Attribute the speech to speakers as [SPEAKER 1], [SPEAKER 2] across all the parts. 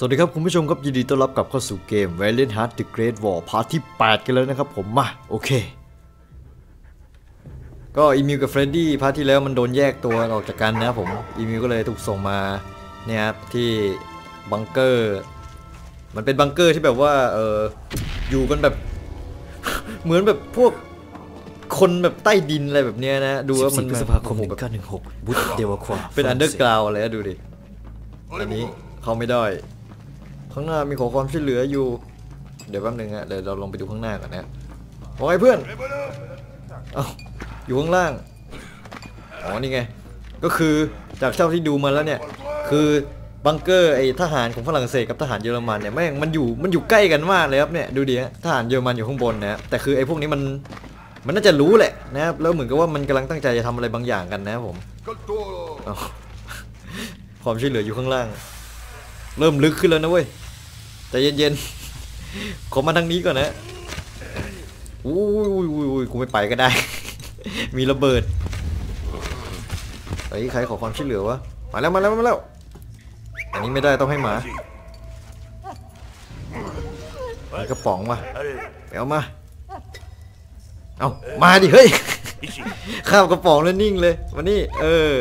[SPEAKER 1] สวัสดีครับคุณผู้ชมครับยินดีต้อนรับกลับเข้าสู่เกม Valiant Heart The Great War พาร์ทที่ 8 กันแล้วนะครับผมมาโอเค ก็อีมิวกับเฟรดดี้พาร์ทที่แล้วมันโดนแยกตัวออกจากกันนะครับผมอีมิวก็เลยถูกส่งมาเนี่ยครับที่บังเกอร์ มันเป็นบังเกอร์ที่แบบว่าเอออยู่กันแบบ เหมือนแบบพวกคนแบบใต้ดินอะไรแบบเนี้ยนะ ดูว่ามัน
[SPEAKER 2] 14พฤษภาคม
[SPEAKER 1] โอ้โหแบบ
[SPEAKER 2] 1916บุตเดวควา
[SPEAKER 1] เป็นอันเดอร์กราวอะไรนะดูดิอันนี้เข้าไม่ได้ ข้างหน้ามีขอความช่วยเหลืออยู่ เดี๋ยวแป๊บนึงฮะเดี๋ยวเราลงไปดูข้างหน้าก่อนนะโอ้ยเพื่อนเอาอยู่ข้างล่างอ๋อนี่ไงก็คือจากเท่าที่ดูมาแล้วเนี่ยคือบังเกอร์ไอ้ทหารของฝรั่งเศสกับทหารเยอรมันเนี่ยแม่งมันอยู่มันอยู่ใกล้กันมากเลยครับเนี่ยดูดิฮะทหารเยอรมันอยู่ข้างบนนะฮะแต่คือไอ้พวกนี้มันมันน่าจะรู้แหละนะครับแล้วเหมือนกับว่ามันกำลังตั้งใจจะทำอะไรบางอย่างกันนะครับผมความช่วยเหลืออยู่ข้างล่าง เริ่มลึกขึ้นแล้วนะเว้ย ใจเย็นๆขอมาทางนี้ก่อนนะอุ้ยอุ้ยอุ้ยกูไม่ไปก็ได้ มีระเบิดไอ้ใครขอความช่วยเหลือวะ มาแล้วมาแล้วมาแล้ว อันนี้ไม่ได้ต้องให้หมามีกระป๋องมาไปเอามา เอามาดิเฮ้ย ข้าวกระป๋องแล้วนิ่งเลยมานี่เออ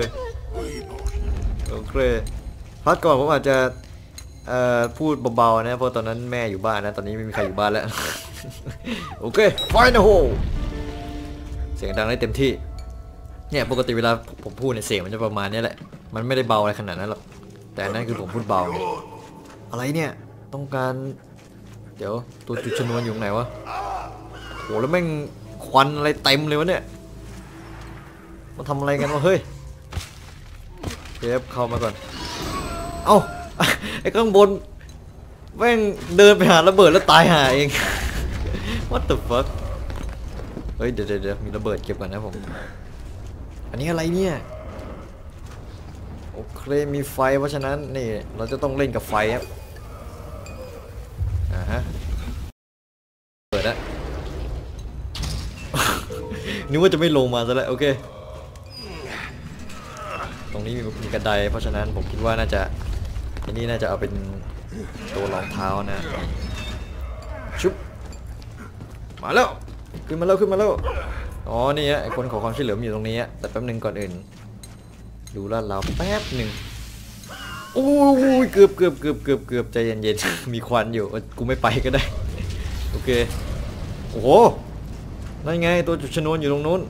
[SPEAKER 1] โอเคพักก่อนผมอาจจะ เอ่อพูดเบาๆนะเพราะตอนนั้นแม่อยู่บ้านนะ ตอนนี้ไม่มีใครอยู่บ้านแล้ว โอเคไฟนะโฮเสียงดังได้เต็มที่ เนี่ยปกติเวลาผมพูดเนี่ยเสียงมันจะประมาณนี้แหละ มันไม่ได้เบาอะไรขนาดนั้นหรอก แต่นั่นคือผมพูดเบาไงอะไรเนี่ย ต้องการ เดี๋ยวตัวจุดชนวนอยู่ตรงไหนวะโหแล้วแม่งควันอะไรเต็มเลยวะเนี่ยมาทำอะไรกันวะเฮ้ยเดฟเข้ามาก่อน เอ้า ไอ้ข้างบนแม่งเดินไปหาระเบิดแล้วตายหาเอง What the fuck เฮ้ยเดี๋ยวเดี๋ยวมีระเบิดเก็บก่อนนะผม อันนี้อะไรเนี่ย โอเคมีไฟเพราะฉะนั้นนี่เราจะต้องเล่นกับไฟครับอ่าฮะ เปิดแล้วนึกว่าจะไม่ลงมาซะแล้วโอเค ตรงนี้มีมีกระไดเพราะฉะนั้นผมคิดว่าน่าจะ อันนี้น่าจะเอาเป็นตัวรองเท้านะ ชุบ มาแล้ว ขึ้นมาแล้วขึ้นมาแล้ว อ๋อ นี่ฮะไอคนขอความช่วยเหลืออยู่ตรงนี้ฮะแต่แป๊บหนึงก่อนอื่น ดูลาดเราแป๊บหนึ่งโอ้ยเกือบเกือบเกือบเกือบเกือบใจเย็นๆ มีควันอยู่ กูไม่ไปก็ได้ โอเค โอ้โห นั่นไงตัวจุดชนวนอยู่ตรงนู้น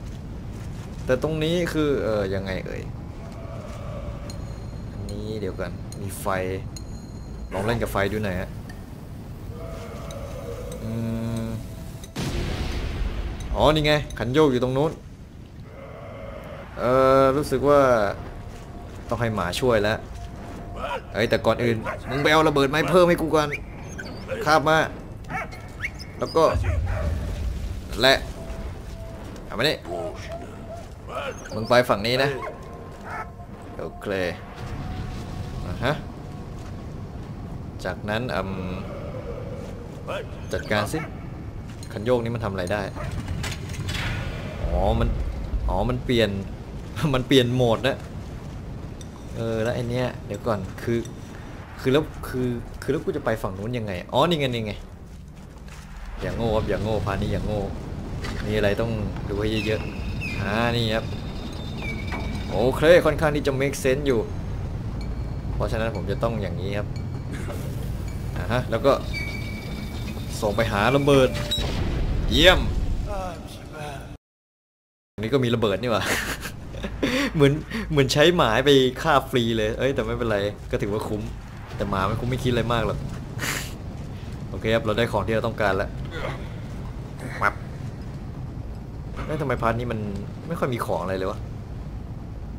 [SPEAKER 1] แต่ตรงนี้คือ เออยังไงเอ่ย อันนี้เดี๋ยวกัน มีไฟ ลองเล่นกับไฟดูหน่อยฮะอ๋อ นี่ไง ขันโยกอยู่ตรงนู้น เออรู้สึกว่าต้องให้หมาช่วยแล้วเอ้ยแต่ก่อนอื่น มึงไปเอาระเบิดไม้เพิ่มให้กูก่อนคาบมา แล้วก็ และเอามานี่มึงไปฝั่งนี้นะ โอเคอะฮะ จากนั้นอืมจัดการสิคันโยกนี้มันทำอะไรได้ อ๋อ มัน อ๋อ มันเปลี่ยน มันเปลี่ยนโหมดนะ เออ แล้วไอเนี้ย เดี๋ยวก่อน คือ คือแล้ว คือ คือแล้วกูจะไปฝั่งนู้นยังไง อ๋อ นี่ไง นี่ไง อย่างโง่ครับ อย่างโง่ พานี่อย่างโง่ มีอะไรต้องดูให้เยอะๆ อ่า นี่ครับ โอเค ค่อนข้างที่จะ make sense อยู่ เพราะฉะนั้นผมจะต้องอย่างนี้ครับอ่า ฮะ แล้วก็ ส่งไปหาระเบิด เยี่ยมอันนี้ก็มีระเบิดนี่หว่า เหมือนเหมือนใช้หมาไปฆ่าฟรีเลย เอ้ยแต่ไม่เป็นไรก็ถือว่าคุ้ม แต่หมามันคงไม่คิดอะไรมากหรอก โอเคครับเราได้ของที่เราต้องการแล้วมับเอ้ยทำไมพาร์ทนี้มันไม่ค่อยมีของอะไรเลยวะ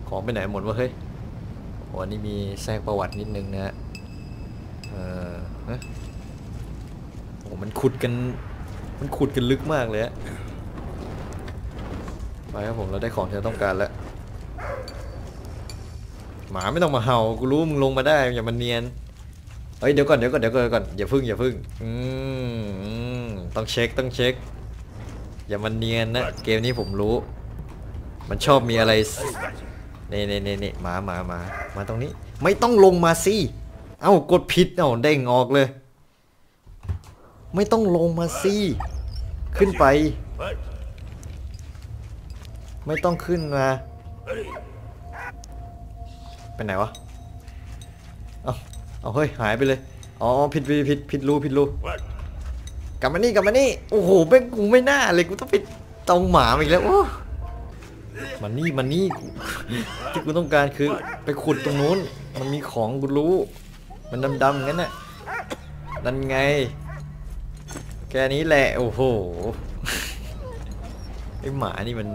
[SPEAKER 1] ของไปไหนหมดวะเฮ้ยโอ้อันนี้มีแทรกประวัตินิดนึงนะฮะ เออ ฮะโอ้มันขุดกันมันขุดกันลึกมากเลยอะไปครับผมเราได้ของที่เราต้องการแล้วหมาไม่ต้องมาเห่ากูรู้มึงลงมาได้อย่ามันเนียนเฮ้ยเดี๋ยวก่อนเดี๋ยวก่อนเดี๋ยวก่อนเดี๋ยวก่อนอย่าพึ่งอย่าพึ่งอืมอืมต้องเช็คต้องเช็ค อย่ามันเนียนนะเกมนี้ผมรู้ มันชอบมีอะไรนี่นี่นี่นี่มาหมาหมามาตรงนี้ ไม่ต้องลงมาสิ เอ้ากดผิดเอ้าเด้งออกเลย ไม่ต้องลงมาสิขึ้นไป ไม่ต้องขึ้นมาไปไหนวะเอาเอาเฮ้ยหายไปเลยอ๋อผิดผิดผิดผิดรูผิดรูกลับมานี่กลับมานี่โอ้โหแม่งกูไม่น่าเลยกูต้องไปตองหมาอีกแล้วโอ้มันนี่มันนี่ที่กูต้องการคือไปขุดตรงนู้น มันมีของกูรู้ มันดำๆงั้นน่ะนั่นไงแค่นี้แหละ โอ้โห ไอหมานี่มัน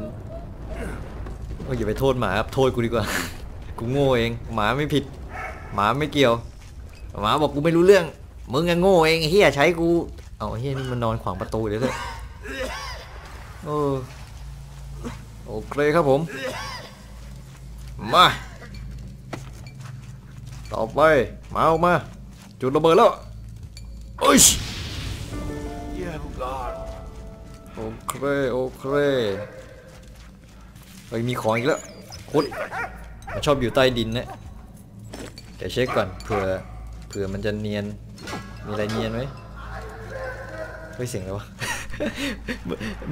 [SPEAKER 1] โอ้ยอย่าไปโทษหมาครับ โทษกูดีกว่า กูโง่เอง หมาไม่ผิด หมาไม่เกี่ยว หมาบอกกูไม่รู้เรื่อง มึงอะโง่เองไอ้เฮียใช้กู เอาไอ้เฮียนี่มันนอนขวางประตูเดี๋ยวเลยเออโอเคครับผม มา ต่อไป มาออกมา จุดระเบิดแล้วโอ้ยโอเคโอเคเฮ้ยมีของอีกแล้วคุดมันชอบอยู่ใต้ดินเนี่ยเดี๋ยวเช็คก่อนเผื่อเผื่อมันจะเนียนมีอะไรเนียนไหมเฮ้ยเสียงอะไรวะ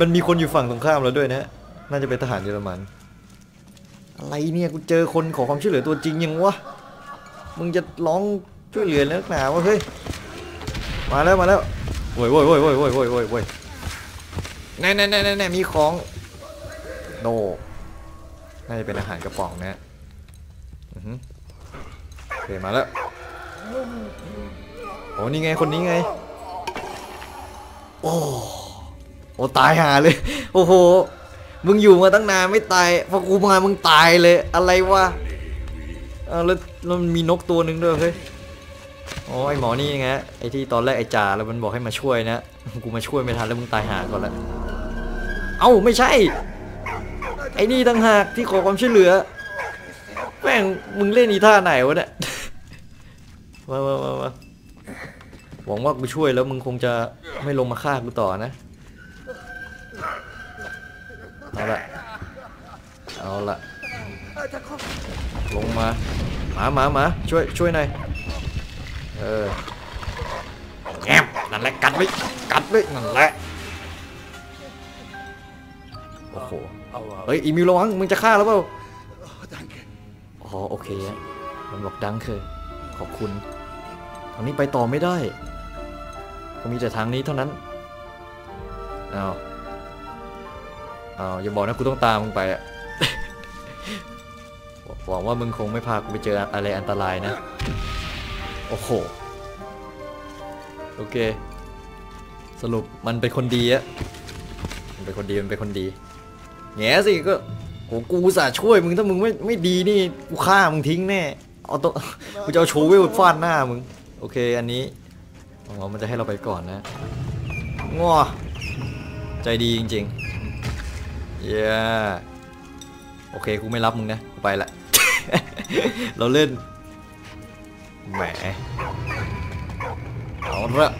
[SPEAKER 1] มันมีคนอยู่ฝั่งตรงข้ามแล้วด้วยนะ น่าจะเป็นทหารเยอรมัน อะไรเนี่ยกูเจอคนขอความช่วยเหลือตัวจริงยังวะ มึงจะร้องช่วยเหลือแล้วหนาวะเฮ้ย มาแล้วมาแล้วโว้ยโว้ยโว้ยโว้ยโว้ยโว้ยโว้ยโว้ยแน่แน่แน่แน่แน่มีของโนน่าจะเป็นอาหารกระป๋องนะอือหือโอเคมาแล้วโอ้นี่ไงคนนี้ไง โอ้โอ้ตายหาเลย โอ้โห มึงอยู่มาตั้งนานไม่ตายพอกูมามึงตายเลย อะไรวะ อาแล้วแล้วมันมีนกตัวหนึ่งด้วยเฮ้ยอ๋อไอหมอนี่ไงไอที่ตอนแรกไอจ่าแล้วมันบอกให้มาช่วยนะกูมาช่วยไม่ทันแล้วมึงตายหาก่อนละเอ้าไม่ใช่ ไอ้นี่ต่างหากที่ขอความช่วยเหลือแม่งมึงเล่นอีท่าไหนวะเนี่ยมามามามาหวังว่ากูช่วยแล้วมึงคงจะไม่ลงมาฆ่ากูต่อนะเอาละเอาละ ลงมาหมาหมาหมาช่วยช่วยหน่อยเออแอบนั่นแหละกัดไว้กัดไว้นั่นแหละโอ้โหเฮ้ยอีมิวระวังมึงจะฆ่าแล้วเปล่าอ๋อโอเคมันบอกดังเคยขอบคุณทางนี้ไปต่อไม่ได้ก็มีแต่ทางนี้เท่านั้นอ้าวอ้าวอย่าบอกนะกูต้องตามมึงไปอะ หวังว่ามึงคงไม่พากูไปเจออะไรอันตรายนะ โอ้โห โอเค สรุปมันเป็นคนดีอะมันเป็นคนดี มันเป็นคนดี แง่สิก็โหกูสาช่วยมึงถ้ามึงไม่ไม่ดีนี่กูฆ่ามึงทิ้งแน่ เอาตัวกูจะเอาโชว์เวลฟาดหน้ามึง โอเค อันนี้หวังว่ามันจะให้เราไปก่อนนะง้อใจดีจริงๆ เย้ โอเคกูไม่รับมึงนะกูไปละ เราเล่น แหม เอาละ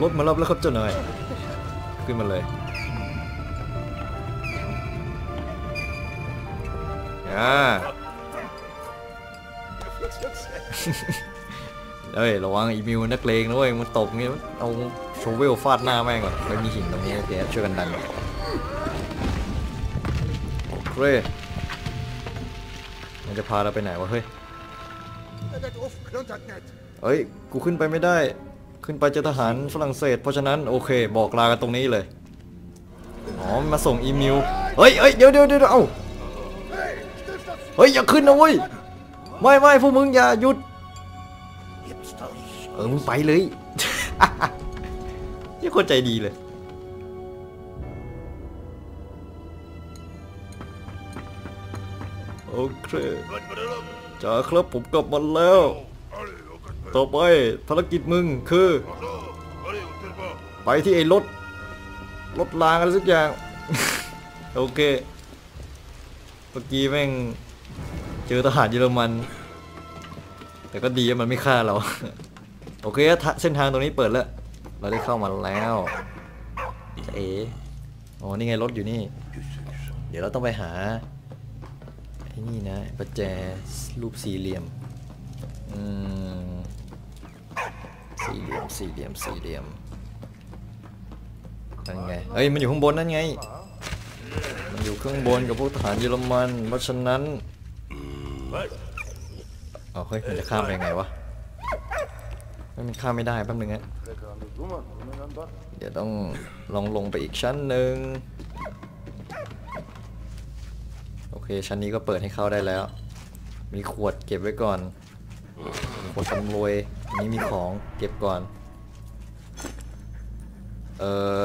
[SPEAKER 1] รถมารับแล้วครับเจ้าหนายขึ้นมาเลยอ่าเฮ้ยระวังอีมิวนักเลงนะเว้ยมันตกงี้ยเอาโชเวลฟาดหน้าแม่งก่อนไม่มีหินตรงนี้โอเคช่วยกันดัน เคมันจะพาเราไปไหนวะเฮ้ยเฮ้ย กูขึ้นไปไม่ได้ ขึ้นไปเจอทหารฝรั่งเศส เพราะฉะนั้นโอเค บอกลากันตรงนี้เลย อ๋อ มาส่งอีมิวเฮ้ยเฮ้ยเดี๋ยวเดี๋ยวเดี๋ยวเอ้าเฮ้ย อย่าขึ้นนะเว้ย ไม่ไม่พวกมึงอย่าหยุด เออ มึงไปเลยนี่คนใจดีเลย โอเคจ้าครับผมกลับมาแล้ว ต่อไปภารกิจมึงคือ ไปที่ไอ้รถ รถรางอะไรสักอย่าง โอเคเมื่อกี้แม่งเจอทหารเยอรมัน แต่ก็ดีอะมันไม่ฆ่าเรา โอเคอะทะเส้นทางตรงนี้เปิดแล้ว เราได้เข้ามาแล้วจะเอ๋อ๋อนี่ไงรถอยู่นี่ เดี๋ยวเราต้องไปหาไอ้นี่นะประแจรูปสี่เหลี่ยมอืมสี่เหลี่ยมสี่เหลี่ยมสี่เหลี่ยมนั่นไงเอ้ยมันอยู่ข้างบนนั่นไง มันอยู่ข้างบนกับพวกทหารเยอรมันเพราะฉะนั้นเอาเฮ้ยมันจะข้ามไปยังไงวะมันข้ามไม่ได้แป๊บนึงฮะเดี๋ยวต้องลองลงไปอีกชั้นหนึ่ง เคชั้นนี้ก็เปิดให้เข้าได้แล้ว มีขวดเก็บไว้ก่อน ขวดตำรวยอันนี้มีของเก็บก่อน เออ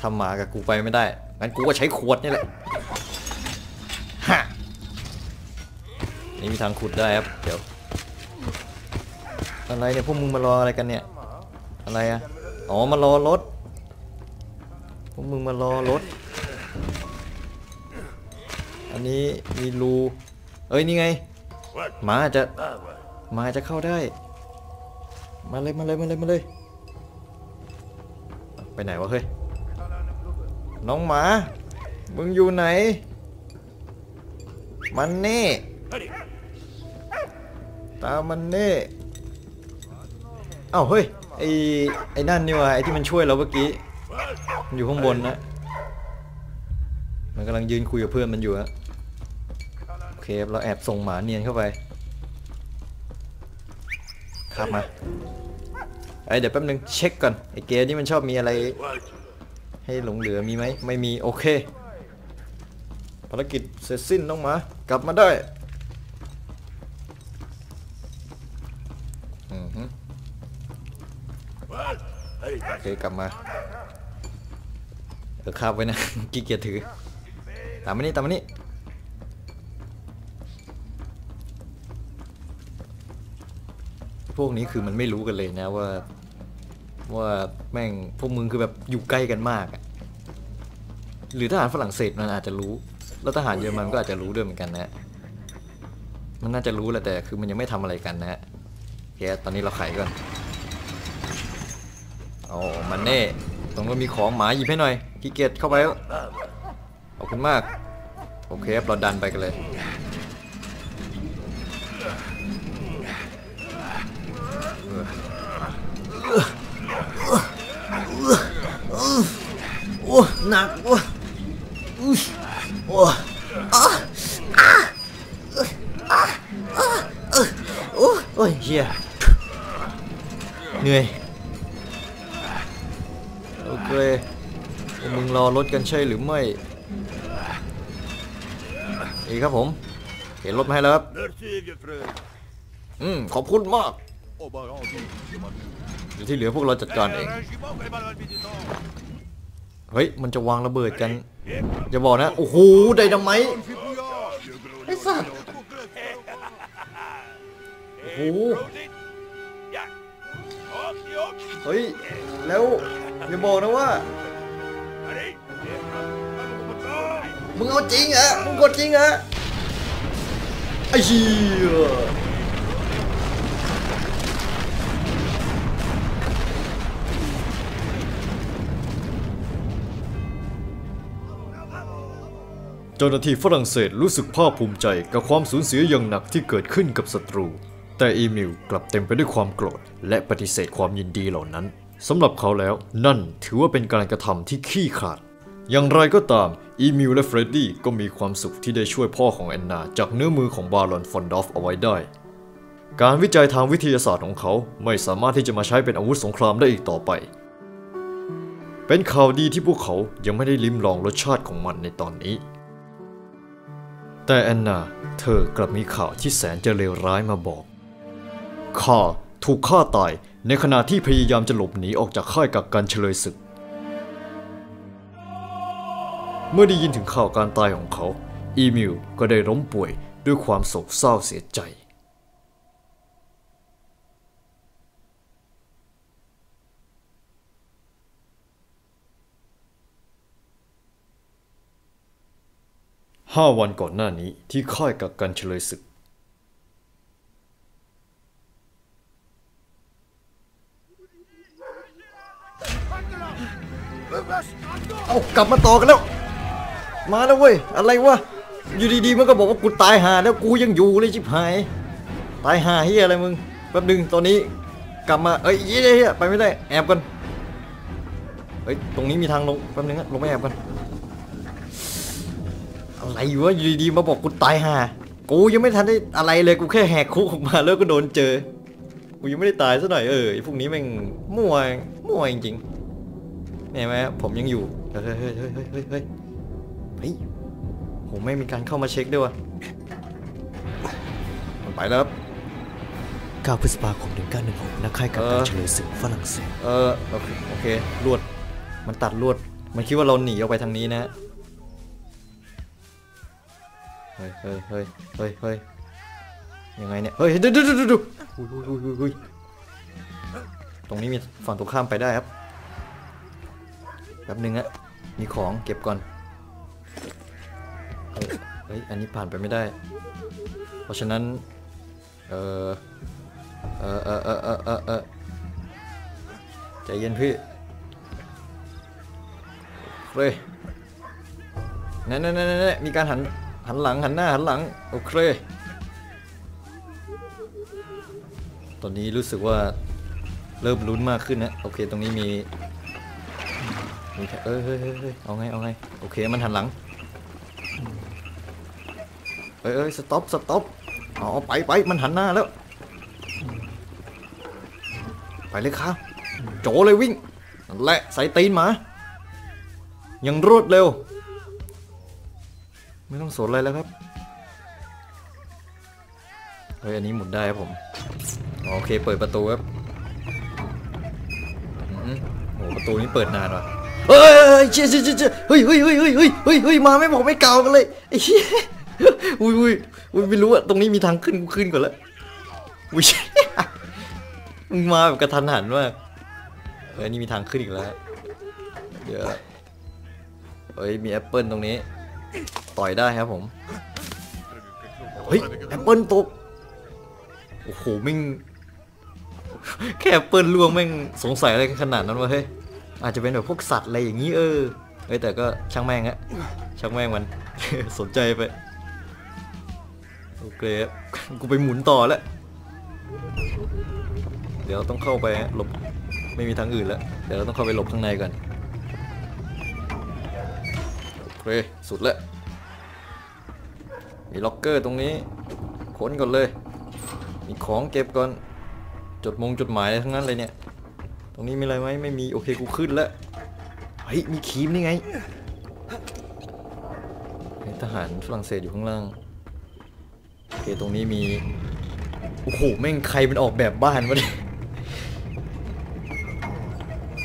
[SPEAKER 1] ทำหมากับกูไปไม่ได้ งั้นกูก็ใช้ขวดนี่แหละฮะนี่มีทางขุดได้ครับ เดี๋ยว อะไรเนี่ยพวกมึงมารออะไรกันเนี่ย อะไรอะอ๋อมารอรถ พวกมึงมารอรถ นนี้มีรูเอ้ยนี่ไงหมาอาจจะหมาอาจจะเข้าได้ มาเลยมาเลยมาเลยมาเลยเอาไปไหนวะเฮ้ยน้องหมา มึงอยู่ไหน มันเน่ตามมันเน่เอ้าเฮ้ยไอไอ้นั่นนี่วะไอที่มันช่วยเราเมื่อกี้มันอยู่ข้างบนนะ มันกำลังยืนคุยกับเพื่อนมันอยู่ฮะโอ เคเราแอบส่งหมาเนียนเข้าไปครับมาไอเดี๋ยวแป๊บนึงเช็คก่อนไอเกมนี่มันชอบมีอะไร ให้หลงเหลือมีไหมไม่มีโอเคภารกิจเสร็จสิ้นน้องหมากลับมาได้อือฮึโอเคกลับมาเออคาบไว้นะขี้เกียจถือ ตามมานี่ตามมานี่ พวกนี้คือมันไม่รู้กันเลยนะว่า ว่าแม่งพวกมึงคือแบบอยู่ใกล้กันมากอะหรือทหารฝรั่งเศสมันอาจจะรู้ แล้วทหารเยอรมันก็อาจจะรู้ด้วยเหมือนกันนะมันน่าจะรู้แหละแต่คือมันยังไม่ทำอะไรกันนะโอเคตอนนี้เราไขก่อนเอามันเน่ตรงนู้นมีของหมาหยิบให้หน่อยขี้เกียจเข้าไปแล้วขอบคุณมากโอเคครับเราดันไปกันเลย โอ้ หนักโอ้อุ๊ยโอ้อะอะอะอะเออโอ้โอ้ยเฮียเหนื่อย โอเค มึงรอรถกันใช่หรือไม่อีครับผม เห็นรถมาให้แล้วครับ อืม ขอบคุณมากเดี๋ยวที่เหลือพวกเราจัดการเอง เฮ้ย มันจะวางระเบิดกันอย่าบอกนะ โอ้โห ไดนาไมต์
[SPEAKER 2] Je suis bouillant, vieux gros.
[SPEAKER 1] ไอ้สัตว์โอ้โห
[SPEAKER 2] Prosit. Ja. Op, op.
[SPEAKER 1] เฮ้ย แล้วอย่าบอกนะว่า
[SPEAKER 2] Allez. Oh.
[SPEAKER 1] มึงเอาจริงเหรอ มึงกดจริงเหรอ ไอ้เหี้ย เจ้าหน้าที่ฝรั่งเศสรู้สึกภาคภูมิใจกับความสูญเสียอย่างหนักที่เกิดขึ้นกับศัตรู แต่อีมิลกลับเต็มไปด้วยความโกรธ และปฏิเสธความยินดีเหล่านั้นสำหรับเขาแล้วนั่นถือว่าเป็นการกระทำที่ขี้ขลาด อย่างไรก็ตามอีมิลและเฟรดดี้ก็มีความสุขที่ได้ช่วยพ่อของแอนนา จากเนื้อมือของบารอนฟอนดอฟเอาไว้ได้ การวิจัยทางวิทยาศาสตร์ของเขาไม่สามารถที่จะมาใช้เป็นอาวุธสงครามได้อีกต่อไป เป็นข่าวดีที่พวกเขายังไม่ได้ลิ้มลองรสชาติของมันในตอนนี้ แต่แอนนาเธอกลับมีข่าวที่แสนจะเลวร้ายมาบอกข้าถูกฆ่าตายในขณะที่พยายามจะหลบหนีออกจากค่ายกักกันเฉลยศึก เมื่อได้ยินถึงข่าวการตายของเขา อีมิลก็ได้ล้มป่วยด้วยความโศกเศร้าเสียใจ ห้าวันก่อนหน้านี้ที่ค่ายกักกันเฉลยศึก เอากลับมาต่อกันแล้ว มาแล้วเว้ย อะไรวะ อยู่ดีๆมันก็บอกว่ากูตายหาแล้วกูยังอยู่เลยชิบหาย ตายหาเฮียอะไรมึง แป๊บนึงตอนนี้กลับมา เอ้ยเย้ยไปไม่ได้ แอบกันเฮ้ย ตรงนี้มีทางลง แป๊บนึงอะลงไปแอบกัน อะไรวะอยู่ดีๆมาบอกกูตายห่ากูยังไม่ทันได้อะไรเลยกูแค่แหกคุกออกมาแล้วก็โดนเจอกูยังไม่ได้ตายซะหน่อยเออไอ้พวกนี้แม่งมั่วมั่วจริงๆเนี่ยไหมผมยังอยู่เฮ้ยเฮ้ยเฮ้ยเฮ้ยเฮ้ยเฮ้ยเฮ้ยผมไม่มีการเข้ามาเช็คด้วยวะมันไปแล้วครับ
[SPEAKER 3] 9พฤษภาคม1916นักค่ายกัปตัน
[SPEAKER 1] เออ
[SPEAKER 3] เฉลยศึกฝรั่งเศส
[SPEAKER 1] เออโอเคโอเคลวดมันตัดลวด มันคิดว่าเราหนีออกไปทางนี้นะเฮ้ยเฮ้ยเฮ้ยเฮ้ยเฮ้ยยังไงเนี่ย เฮ้ยดูดูดูดูดูอุ้ยอุ้ยอุ้ยอุ้ยอุ้ยตรงนี้มีฝั่งตรงข้ามไปได้ครับแป๊บนึงอะมีของเก็บก่อน เฮ้ย อันนี้ผ่านไปไม่ได้ เพราะฉะนั้น เออเออเออเออเออเออเออใจเย็นพี่เฮ้ยนั่นนั่นนั่นนั่นมีการหัน หันหลังหันหน้าหันหลัง โอเค ตอนนี้รู้สึกว่าเริ่มลุ้นมากขึ้นนะ โอเค ตรงนี้มีมีแค่เอ้ยเฮ้ยเฮ้ยเอาไง เอาไง โอเค มันหันหลัง เอ้ยเอ้ยสต็อป สต็อปอ๋อไปไปมันหันหน้าแล้ว ไปเลยครับ โจเลยวิ่งแหละใส่ตีนมา ยังรวดเร็ว ไม่ต้องสนอะไรแล้วครับเฮ้ยอันนี้หมุนได้ครับผมโอเคเปิดประตูครับอืมโอ้ประตูนี้เปิดนานว่ะเฮ้ยเฮ้ยเชี่ยเชี่ยเชี่ยเฮ้ยเฮ้ยเฮ้ยเฮ้ยเฮ้ยเฮ้ยเฮ้ยมาไม่บอกไม่กล่าวกันเลยไอ้เชี่ยอุ้ยอุ้ยอุ้ยไม่รู้อะตรงนี้มีทางขึ้นขึ้นก่อนแล้วอุ้ยมึงมาแบบกระทันหันมากเฮ้ยนี่มีทางขึ้นอีกแล้วเดี๋ยวเฮ้ยมีแอปเปิลตรงนี้ ต่อยได้ครับผม เฮ้ยแอปเปิลตก โอ้โหแม่งแค่แอปเปิลล่วงแม่งสงสัยอะไรกันขนาดนั้นวะเฮ้ย อาจจะเป็นแบบพวกสัตว์อะไรอย่างนี้เออเฮ้ยแต่ก็ช่างแม่งฮะช่างแม่งมัน สนใจไป โอเคกูไปหมุนต่อแล้ว เดี๋ยวต้องเข้าไปหลบไม่มีทางอื่นแล้ว เดี๋ยวเราต้องเข้าไปหลบข้างในก่อนโอเคสุดแล้ว มีล็อกเกอร์ตรงนี้ค้นก่อนเลย มีของเก็บก่อน จดมงจดหมายทั้งนั้นเลยเนี่ย ตรงนี้มีอะไรไหมไม่มีโอเคกูขึ้นแล้ว เฮ้ยมีคีมนี่ไง ทหารฝรั่งเศสอยู่ข้างล่าง โอเคตรงนี้มี โอ้โหแม่งใครเป็นออกแบบบ้านวะเนี่ย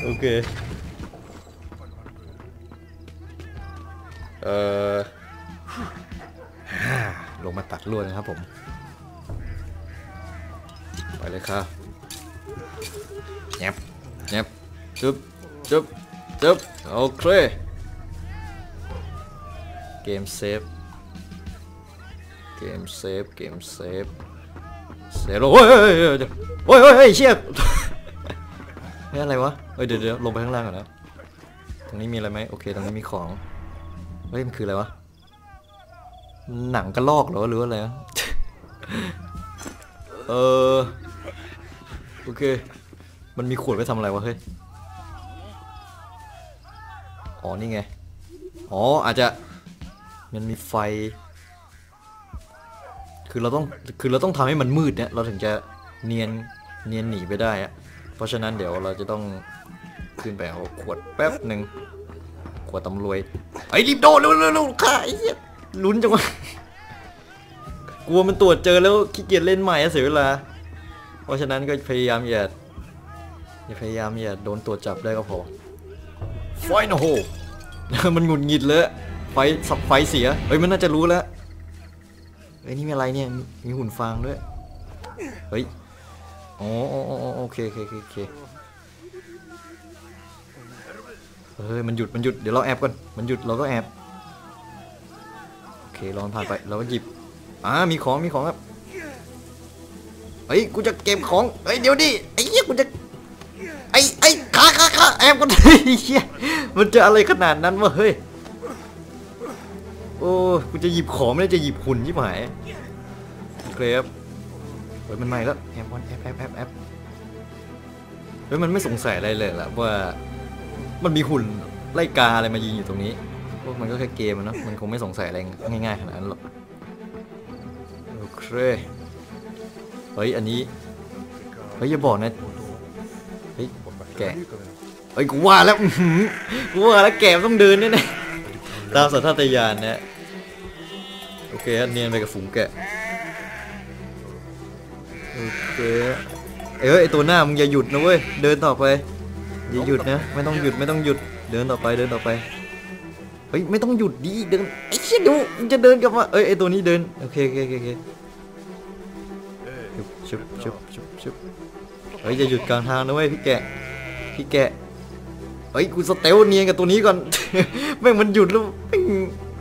[SPEAKER 1] โอเค เอ่อ ลงมาตัดลวดนะครับผม ไปเลยครับแงบแงบจุ๊บจุ๊บจุ๊บโอเค เกมเซฟ เกมเซฟ เกมเซฟ เซฟโอ้ยเฮ้ยเฮ้ยเดี๋ยวโอ้ยเฮ้ยเฮ้ยเชี่ยเฮ้ยอะไรวะเฮ้ยเดี๋ยวเดี๋ยวลงไปข้างล่างก่อนนะตรงนี้มีอะไรไหมโอเค ตรงนี้มีของ เฮ้ย มันคืออะไรวะ หนังกระลอกเหรอหรืออะไรวะเออโอเค มันมีขวดไว้ทำอะไรวะเฮ้ยอ๋อนี่ไงอ๋ออาจจะมันมีไฟ คือเราต้องคือเราต้องทำให้มันมืดเนี่ยเราถึงจะเนียนเนียนหนีไปได้อะเพราะฉะนั้นเดี๋ยวเราจะต้องขึ้นไปเอาขวดแป๊บหนึ่งขวดตำรวจไอ้รีบโดดเร็วเร็วเร็วค่ะไอ้เหี้ย ลุ้นจังวะกลัวมันตรวจเจอแล้วขี้เกียจเล่นใหม่อะเสียเวลา เพราะฉะนั้นก็พยายามอย่าอย่าพยายามอย่าโดนตรวจจับได้ก็พอไฟนะโหมันหงุดหงิดเลยไฟสับไฟเสียเฮ้ยมันน่าจะรู้แล้วเฮ้ยนี่มีอะไรเนี่ยมีหุ่นฟางด้วยเฮ้ยอ๋ออ๋ออ๋อโอเคโอเคโอเคอเคเฮ้ยมันหยุดมันหยุดเดี๋ยวเราแอบก่อนมันหยุดเราก็แอบ เครอมันผ่านไปเราก็หยิบอ่ามีของมีของครับเฮ้ยกูจะเก็บของเฮ้ยเดี๋ยวดิไอ้เหี้ยกูจะไอ้ไอ้ขาขาขาแอบกันเฮ้ยเหี้ยมันจะอะไรขนาดนั้นวะเฮ้ยโอ้กูจะหยิบของไม่ได้จะหยิบหุ่นยิบหายเครับเฮ้ยมันใหม่แล้วแอบก่อนแอบแอบแอบแอบเฮ้ยมันไม่สงสัยอะไรเลยล่ะว่ามันมีหุ่นไล่กาอะไรมายิงอยู่ตรงนี้ พวกมันก็แค่เกมนะ มันคงไม่สงสัยอะไรง่ายๆขนาดนั้นหรอก โอเค เฮ้ย อันนี้ เฮ้ย อย่าบอกนะ เฮ้ย แกเฮ้ย กูว่าแล้วอื้อหือกูว่าแล้วแกต้องเดินแน่ๆตามสัญชาตญาณนะโอเคเนียนไปกับฝูงแกะ โอเค เอ้ยไอตัวหน้ามึงอย่าหยุดนะเว้ย เดินต่อไป อย่าหยุดนะ ไม่ต้องหยุดไม่ต้องหยุด เดินต่อไปเดินต่อไป เฮ้ยไม่ต้องหยุดดิเดินไอ้เชี่ยดูมึงจะเดินกลับมาเอ้ยไอตัวนี้เดินโอเคโอเคโอเคโอเคชุบชุบชุบชุบเฮ้ยอย่าหยุดกลางทางนะเว้ยพี่แกะพี่แกะเฮ้ยกูสเตลเนียนกับตัวนี้ก่อนแม่งมันหยุดแล้วแม่ง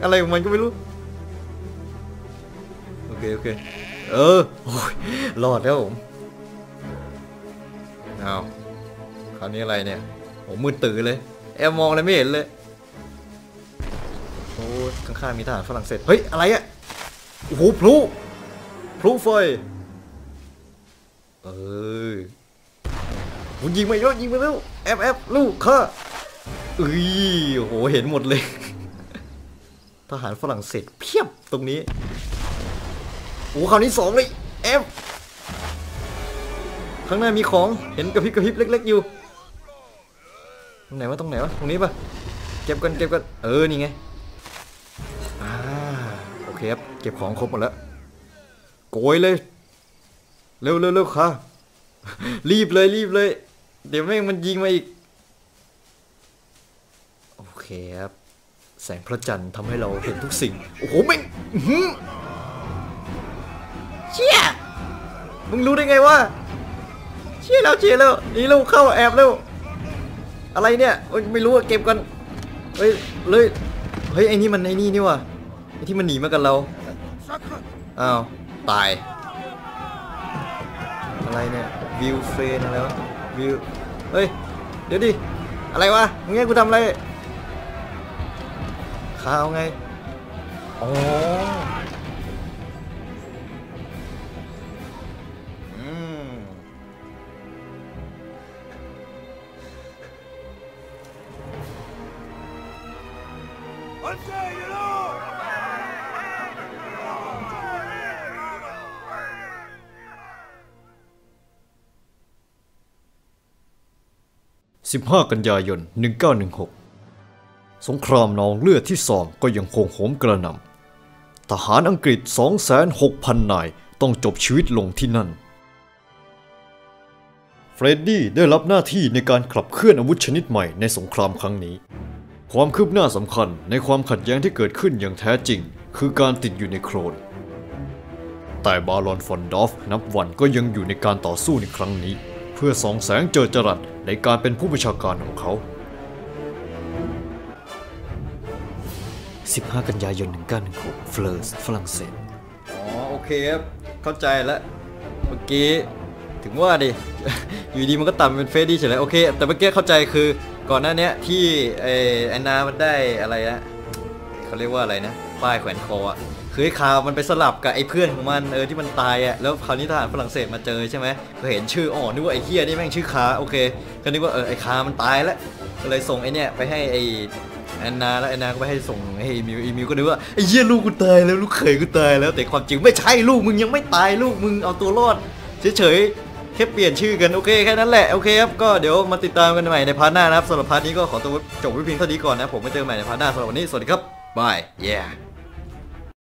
[SPEAKER 1] อะไรของมันก็ไม่รู้โอเคโอเคเออโอ้ยรอดแล้วผมเอาคราวนี้อะไรเนี่ยโอ้มืดตื่นเลยแอมมองอะไรไม่เห็นเลยโอ้ ข้างๆมีทหารฝรั่งเศส เฮ้ย อะไรอะโอ้โหพลุพลุไฟเออมันยิงมาเยอะยิงมาแล้วแอบแอบลูกค่ะเอ้ยโหเห็นหมดเลย ทหารฝรั่งเศสเพียบตรงนี้โอ้คราวนี้สองเลยแอบข้างหน้ามีของเห็นกระพริบกระพริบเล็ก ๆ อยู่ตรงไหนวะตรงไหนวะตรงนี้ปะเก็บกันเก็บกันเออนี่ไง เคเก็บของครบหมดแล้ว โกยเลย เร็วเร็วเร็วค่ะ รีบเลยรีบเลย เดี๋ยวแม่งมันยิงมาอีก โอเคครับ แสงพระจันทร์ทำให้เราเห็นทุกสิ่ง โอ้โหแม่งเชี่ยมึงรู้ได้ไงวะเชี่ยแล้วเชี่ยแล้วนี่เราเข้าแอบแล้ว อะไรเนี่ยไม่รู้อะเก็บกันเฮ้ยเลยเฮ้ยไอ้นี่มันไอ้นี่นี่วะ ไอ้ที่มันหนีมากับเรา อ้าว ตาย อะไรเนี่ยวิวเฟนอะไรวะวิวเฮ้ย เดี๋ยวดิ อะไรวะมึงให้กูทำอะไรข้าวไง อ๋อ 15 กันยายน 1916 สงครามนองเลือดที่สองก็ยังคงโหมกระหน่ำทหารอังกฤษ 26,000 นายต้องจบชีวิตลงที่นั่น เฟรดดี้ได้รับหน้าที่ในการขับเคลื่อนอาวุธชนิดใหม่ในสงครามครั้งนี้ ความคืบหน้าสำคัญในความขัดแย้งที่เกิดขึ้นอย่างแท้จริง คือการติดอยู่ในโครนแต่บารอนฟอนดอฟนับวันก็ยังอยู่ในการต่อสู้ในครั้งนี้ เพื่อส่องแสงเจอจรัส ในการเป็นผู้บัญชาการของเขา
[SPEAKER 3] 15 กันยายน 1916เฟลอร์สฝรั่งเศส
[SPEAKER 1] อ๋อ โอเคครับ เข้าใจแล้ว เมื่อกี้ ถึงว่าดิ อยู่ดีมันก็ต่ำเป็นเฟซดี้เฉยเลยโอเค แต่เมื่อกี้เข้าใจคือก่อนหน้านี้ที่ไอ้แอนนามันได้อะไรนะเขาเรียกว่าอะไรนะ ป้ายแขวนคออะ คือไอ้คาวมันไปสลับกับไอ้เพื่อนของมันเออที่มันตายอะแล้วคราวนี้ทหารฝรั่งเศสมาเจอใช่ไหมก็เห็นชื่ออ๋อนึกว่าไอ้เฮียนี่แม่งชื่อคาโอเคก็นึกว่าเออไอ้คามันตายแล้วก็เลยส่งไอ้เนี่ยไปให้ไอ้แอนนาแล้วแอนนาก็ไปให้ส่งให้อีมิวอีมิวก็นึกว่าไอ้เฮียลูกกูตายแล้วลูกเขยกูตายแล้วแต่ความจริงไม่ใช่ลูกมึงยังไม่ตายลูกมึงเอาตัวรอดเฉยๆแค่เปลี่ยนชื่อกันโอเคแค่นั้นแหละโอเคครับก็เดี๋ยวมาติดตามกันใหม่ในพาร์ทหน้านะครับสำหรับพาร์ทนี้ก็ขอตัวจบไว้เพียงเท่านี้ก่อนนะผมไว้เจอใหม่ในพาร์ทหน้าสำหรับวันนี้สวัสดีครับบาย yeah